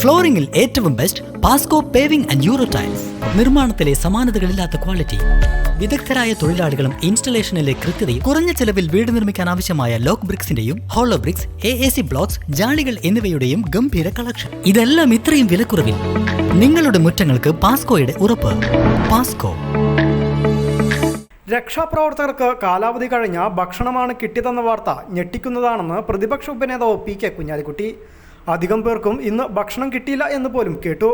ഫ്ലോറിംഗിൽ ഏറ്റവും best Pasco paving and Euro tiles നിർമ്മാണത്തിലെ സമാനതകളില്ലാത്ത ക്വാളിറ്റി വിദഗ്ധരായ തൊഴിലാളികളും ഇൻസ്റ്റലേഷനിലെ കൃത്യതയും കുറഞ്ഞ ചെലവിൽ വീട് നിർമ്മിക്കാൻ ആവശ്യമായ lock ബ്രിക്സിന്റെയും hollow bricks A A C blocks ജാളികൾ എന്നിവയുടെയും ഗംഭീര കളക്ഷൻ ഇതെല്ലാം ഇത്രയും വിലക്കുറവിൽ. നിങ്ങളുടെ മുറ്റങ്ങൾക്ക് പാസ്കോയുടെ ഉറപ്പ്. പാസ്കോ രക്ഷാപ്രവർത്തകർക്ക് കാലാവധി കഴിഞ്ഞ ഭക്ഷണമാണ് കിട്ടിയതെന്ന വാർത്ത ഞെട്ടിക്കുന്നതാണെന്ന് പ്രതിപക്ഷ ഉപനേതാവ് പി കെ കുഞ്ഞാലിക്കുട്ടി. അധികം പേർക്കും ഇന്ന് ഭക്ഷണം കിട്ടിയില്ല എന്ന് പോലും കേട്ടു.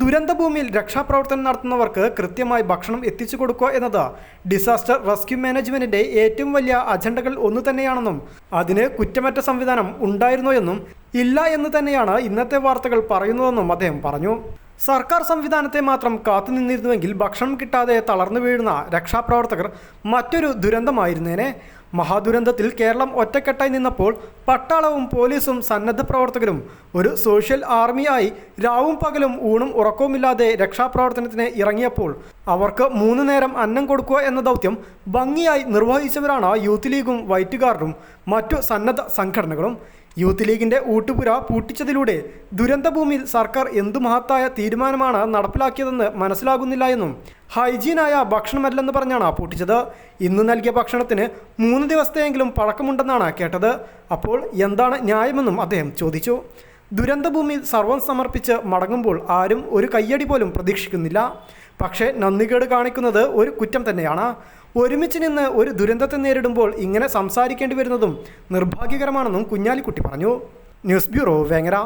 ദുരന്തഭൂമിയിൽ രക്ഷാപ്രവർത്തനം നടത്തുന്നവർക്ക് കൃത്യമായി ഭക്ഷണം എത്തിച്ചു കൊടുക്കുക എന്നത് ഡിസാസ്റ്റർ റെസ്ക്യൂ മാനേജ്മെന്റിന്റെ ഏറ്റവും വലിയ അജണ്ടകൾ ഒന്നു തന്നെയാണെന്നും അതിന് കുറ്റമറ്റ സംവിധാനം ഉണ്ടായിരുന്നോ എന്നും ഇല്ല എന്ന് തന്നെയാണ് ഇന്നത്തെ വാർത്തകൾ പറയുന്നതെന്നും അദ്ദേഹം പറഞ്ഞു. സർക്കാർ സംവിധാനത്തെ മാത്രം കാത്തുനിന്നിരുന്നുവെങ്കിൽ ഭക്ഷണം കിട്ടാതെ തളർന്നു വീഴുന്ന രക്ഷാപ്രവർത്തകർ മറ്റൊരു ദുരന്തമായിരുന്നേനെ. മഹാദുരന്തത്തിൽ കേരളം ഒറ്റക്കെട്ടായി നിന്നപ്പോൾ പട്ടാളവും പോലീസും സന്നദ്ധ പ്രവർത്തകരും ഒരു സോഷ്യൽ ആർമിയായി രാവും പകലും ഊണും ഉറക്കവുമില്ലാതെ രക്ഷാപ്രവർത്തനത്തിന് ഇറങ്ങിയപ്പോൾ അവർക്ക് മൂന്ന് നേരം അന്നം കൊടുക്കുക എന്ന ദൗത്യം ഭംഗിയായി നിർവഹിച്ചവരാണ് യൂത്ത് ലീഗും വൈറ്റ് ഗാർഡും മറ്റു സന്നദ്ധ സംഘടനകളും. യൂത്ത് ലീഗിന്റെ ഊട്ടുപുര പൂട്ടിച്ചതിലൂടെ ദുരന്തഭൂമിയിൽ സർക്കാർ എന്തു മഹത്തായ തീരുമാനമാണ് നടപ്പിലാക്കിയതെന്ന് മനസ്സിലാകുന്നില്ല എന്നും ഹൈജീനായ ഭക്ഷണമല്ലെന്ന് പറഞ്ഞാണ് പൂട്ടിച്ചത്. ഇന്ന് നൽകിയ ഭക്ഷണത്തിന് മൂന്ന് ദിവസത്തെയെങ്കിലും പഴക്കമുണ്ടെന്നാണ് കേട്ടത്. അപ്പോൾ എന്താണ് ന്യായമെന്നും അദ്ദേഹം ചോദിച്ചു. ദുരന്തഭൂമിയിൽ സർവം സമർപ്പിച്ച് മടങ്ങുമ്പോൾ ആരും ഒരു കയ്യടി പോലും പ്രതീക്ഷിക്കുന്നില്ല. പക്ഷേ നന്ദികേട് കാണിക്കുന്നത് ഒരു കുറ്റം തന്നെയാണ്. ഒരുമിച്ച് നിന്ന് ഒരു ദുരന്തത്തെ നേരിടുമ്പോൾ ഇങ്ങനെ സംസാരിക്കേണ്ടി വരുന്നതും നിർഭാഗ്യകരമാണെന്നും കുഞ്ഞാലിക്കുട്ടി പറഞ്ഞു. News bureau Vengara.